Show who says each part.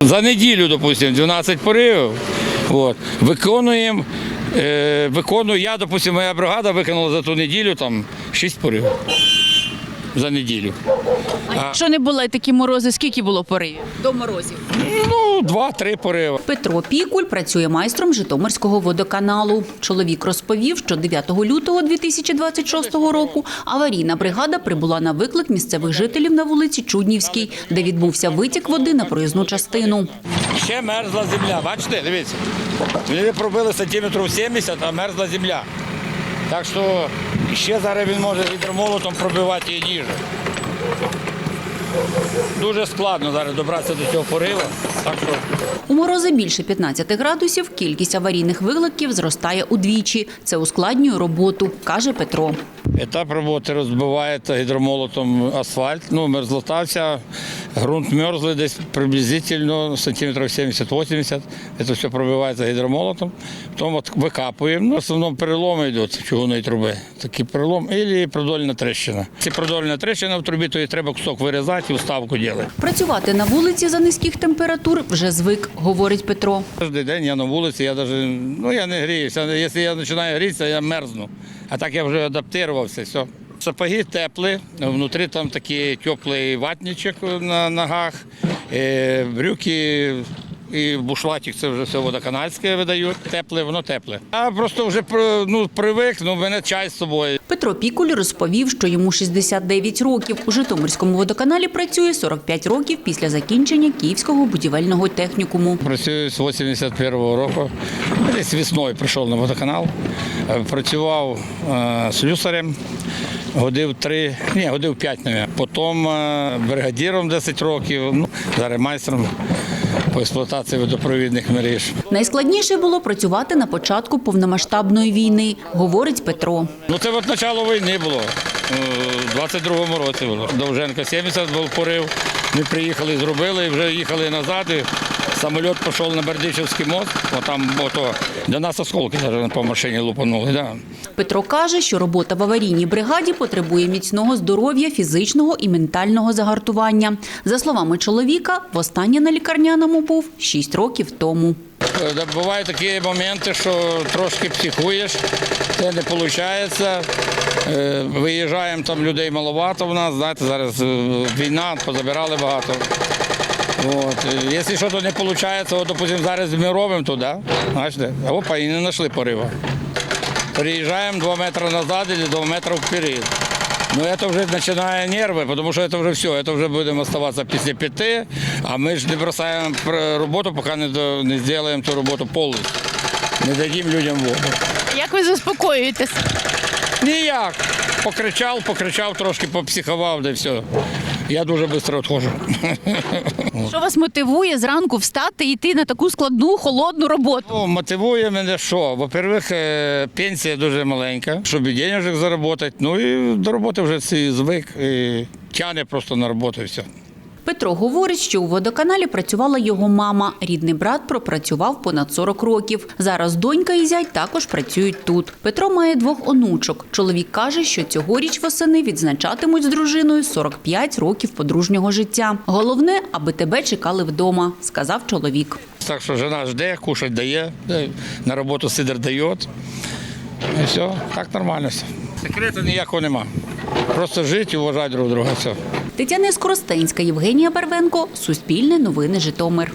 Speaker 1: За неділю, допустимо, 12 поривів. От. Виконуємо, е, виконую, я, допустимо, моя бригада виконала за ту неділю там 6 поривів. За неділю.
Speaker 2: А Якщо не були такі морози, скільки було поривів? До морозів.
Speaker 1: Ну, 2-3 пориви.
Speaker 3: Петро Пікуль працює майстром Житомирського водоканалу. Чоловік розповів, що 9 лютого 2026 року аварійна бригада прибула на виклик місцевих жителів на вулиці Чуднівській, де відбувся витік води на проїзну частину.
Speaker 1: Ще мерзла земля. Бачите, дивіться. Вони пробили сантиметрів 70, а мерзла земля. Так що ще зараз він може гідромолотом пробивати її ніже. Дуже складно зараз добратися до цього порива. Так що
Speaker 3: У морози більше 15 градусів кількість аварійних викликів зростає удвічі. Це ускладнює роботу, каже Петро.
Speaker 1: Етап роботи розбивається гідромолотом асфальт. Ну, мерзлота вся, ґрунт мерзлий десь приблизительно сантиметрів 70-80. Це все пробивається гідромолотом. Потім от викапуємо. Ну, в основному переломи йдуть чугунної труби. Такий перелом і продольна трещина. Це продольна трещина в трубі, то її треба кусок вирізати і вставку робити.
Speaker 3: Працювати на вулиці за низьких температур вже звик, говорить Петро.
Speaker 1: Кожен день я на вулиці, я даже, ну я не гріюся. Якщо я починаю грітися, я мерзну. А так я вже адаптувався. Все. Сапоги теплі, внутрі там такий теплий ватничок на ногах, е, брюки і бушлатик це вже все водоканальське видають. Тепле, воно тепле. А просто вже ну, привик, ну в мене чай з собою.
Speaker 3: Петро Пікуль розповів, що йому 69 років. У Житомирському водоканалі працює 45 років після закінчення Київського будівельного технікуму.
Speaker 1: Працюю з 81-го року. Десь весною прийшов на водоканал. Е, Працював е, слюсарем. Годив три, ні, годив п'ять, мабуть. Потім е, бригадіром 10 років, ну, зараз майстром по експлуатації водопровідних мереж.
Speaker 3: Найскладніше було працювати на початку повномасштабної війни, говорить Петро.
Speaker 1: Ну це от почало війни було. е, У 22-му році було. Довженко 70 був порив. Ми приїхали, зробили, і вже їхали назад. І самоліт пішов на Бердичівський мост, отам ото, до нас осколки навіть по машині лупанули. Да.
Speaker 3: Петро каже, що робота в аварійній бригаді потребує міцного здоров'я, фізичного і ментального загартування. За словами чоловіка, востаннє на лікарняному був 6 років тому.
Speaker 1: Е, Бувають такі моменти, що трошки психуєш, це не виходить. Виїжджаємо, там людей маловато в нас, знаєте, зараз е, війна, позабирали багато. От. е, Якщо щось не виходить, то, допустим, зараз ми робимо туди, бачите, опа, і не знайшли порива. Переїжджаємо 2 метри назад або 2 метри вперед. Ну, це вже починає нерви, тому що це вже все, це вже будемо оставатися після п'яти, а ми ж не бросаємо роботу, поки не, до, не зробимо цю роботу повністю. Не дадим людям воду.
Speaker 2: Як ви заспокоюєтесь?
Speaker 1: Ніяк. Покричав, покричав, трошки попсихував, де все. Я дуже швидко відходжу.
Speaker 2: Що вас мотивує зранку встати і йти на таку складну холодну роботу?
Speaker 1: Ну, мотивує мене що? Во-первых, е, пенсія дуже маленька, щоб і денежок заробити. Ну і до роботи вже цей звик. І тяне просто на роботу і все.
Speaker 3: Петро говорить, що у водоканалі працювала його мама. Рідний брат пропрацював понад 40 років. Зараз донька і зять також працюють тут. Петро має двох онучок. Чоловік каже, що цьогоріч восени відзначатимуть з дружиною 45 років подружнього життя. Головне, аби тебе чекали вдома, сказав чоловік.
Speaker 1: Так що жена жде, кушать дає, на роботу сидер дає. І все, так нормально все. Секрету ніякого нема. Просто жити і вважати друг друга. Все.
Speaker 3: Тетяна Скоростенська, Євгенія Барвенко, Суспільне новини Житомир.